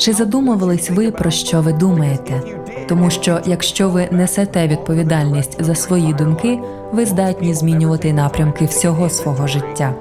Чи задумувались ви про що ви думаєте? Тому що якщо ви несете відповідальність за свої думки, ви здатні змінювати напрямки всього свого життя.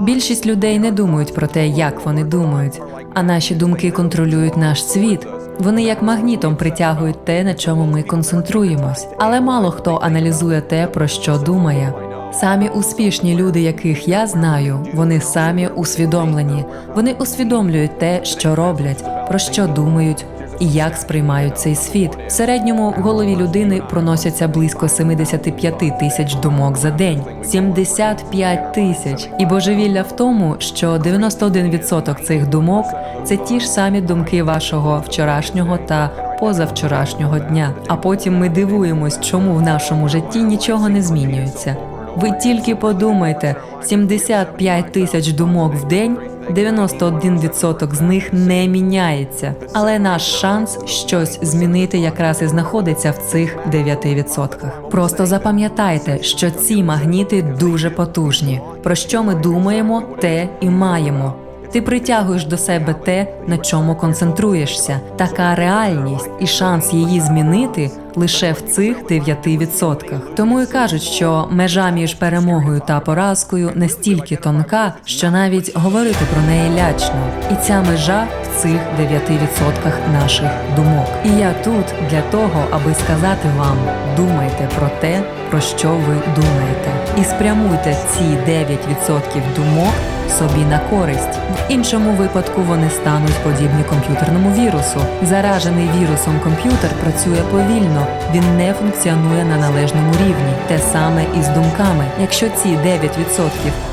Більшість людей не думають про те, як вони думають, а наші думки контролюють наш світ. Вони як магнітом притягують те, на чому ми концентруємось. Але мало хто аналізує те, про що думає. Самі успішні люди, яких я знаю, вони самі усвідомлені. Вони усвідомлюють те, що роблять, про що думають. І як сприймають цей світ в середньому в голові людини проносяться близько 75 тисяч думок за день. 75 тисяч. І божевілля в тому, що 91% цих думок це ті ж самі думки вашого вчорашнього та позавчорашнього дня. А потім ми дивуємось, чому в нашому житті нічого не змінюється. Ви тільки подумайте: 75 тисяч думок в день, 91% з них не міняється. Але наш шанс щось змінити якраз і знаходиться в цих 9%. Просто запам'ятайте, що ці магніти дуже потужні. Про що ми думаємо, те і маємо. Ти притягуєш до себе те, на чому концентруєшся. Така реальність і шанс її змінити лише в цих 9%. Тому і кажуть, що межа між перемогою та поразкою настільки тонка, що навіть говорити про неї лячно. І ця межа в цих 9% наших думок. І я тут для того, аби сказати вам: думайте про те, про що ви думаєте, і спрямуйте ці 9% думок собі на користь. В іншому випадку вони стануть подібні комп'ютерному вірусу. Заражений вірусом комп'ютер працює повільно, він не функціонує на належному рівні. Те саме і з думками. Якщо ці 9%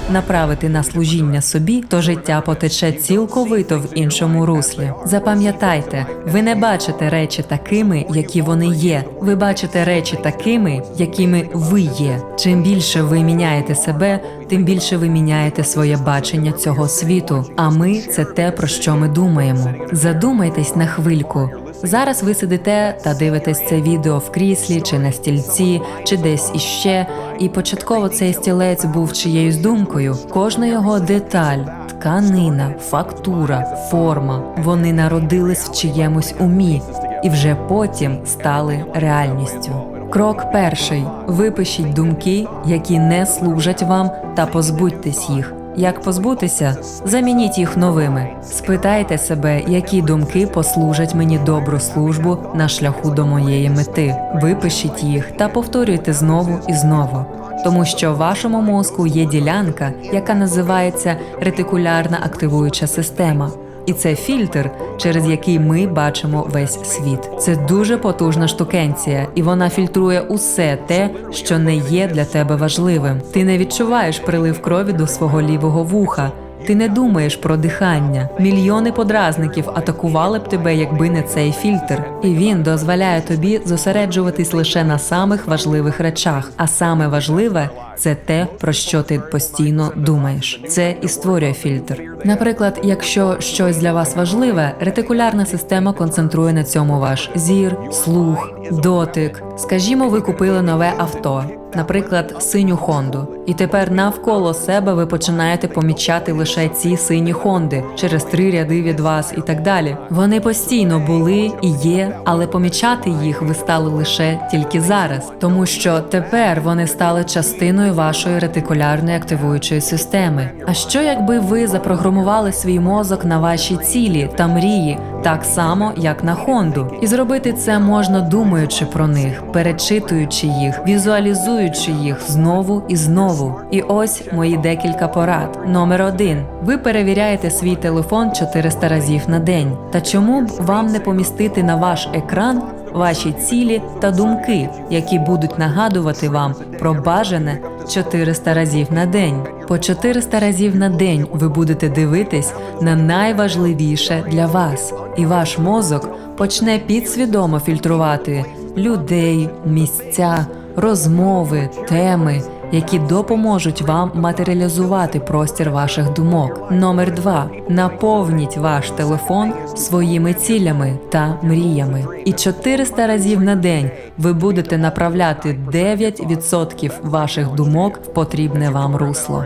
направити на служіння собі, то життя потече цілковито в іншому руслі. Запам'ятайте, ви не бачите речі такими, які вони є. Ви бачите речі такими, якими ви є. Чим більше ви міняєте себе, тим більше ви міняєте своє бачення цього світу. А ми це те, про що ми думаємо. Задумайтесь на хвильку. Зараз ви сидите та дивитесь це відео в кріслі, чи на стільці, чи десь іще. І початково цей стілець був чиєюсь думкою. Кожна його деталь, тканина, фактура, форма. Вони народились в чиємусь умі і вже потім стали реальністю. Крок перший: випишіть думки, які не служать вам, та позбудьтесь їх. Як позбутися? Замініть їх новими. Спитайте себе, які думки послужать мені добру службу на шляху до моєї мети. Випишіть їх та повторюйте знову і знову. Тому що в вашому мозку є ділянка, яка називається ретикулярна активуюча система. І це фільтр, через який ми бачимо весь світ. Це дуже потужна штукенція, і вона фільтрує усе те, що не є для тебе важливим. Ти не відчуваєш прилив крові до свого лівого вуха. Ти не думаєш про дихання. Мільйони подразників атакували б тебе, якби не цей фільтр. І він дозволяє тобі зосереджуватись лише на самих важливих речах. А саме важливе це те, про що ти постійно думаєш. Це і створює фільтр. Наприклад, якщо щось для вас важливе, ретикулярна система концентрує на цьому ваш зір, слух, дотик. Скажімо, ви купили нове авто. Наприклад, синю Хонду, і тепер навколо себе ви починаєте помічати лише ці сині Хонди через три ряди від вас і так далі. Вони постійно були і є, але помічати їх ви стали лише тільки зараз, тому що тепер вони стали частиною вашої ретикулярної активуючої системи. А що якби ви запрограмували свій мозок на ваші цілі та мрії, так само як на Хонду, і зробити це можна думаючи про них, перечитуючи їх, візуалізуючи їх знову і знову. І ось мої декілька порад. Номер один: ви перевіряєте свій телефон 400 разів на день. Та чому б вам не помістити на ваш екран? Ваші цілі та думки, які будуть нагадувати вам про бажане 400 разів на день. По 400 разів на день ви будете дивитись на найважливіше для вас, і ваш мозок почне підсвідомо фільтрувати людей, місця, розмови, теми, які допоможуть вам матеріалізувати простір ваших думок. Номер два: наповніть ваш телефон своїми цілями та мріями. І 400 разів на день ви будете направляти 9% ваших думок в потрібне вам русло.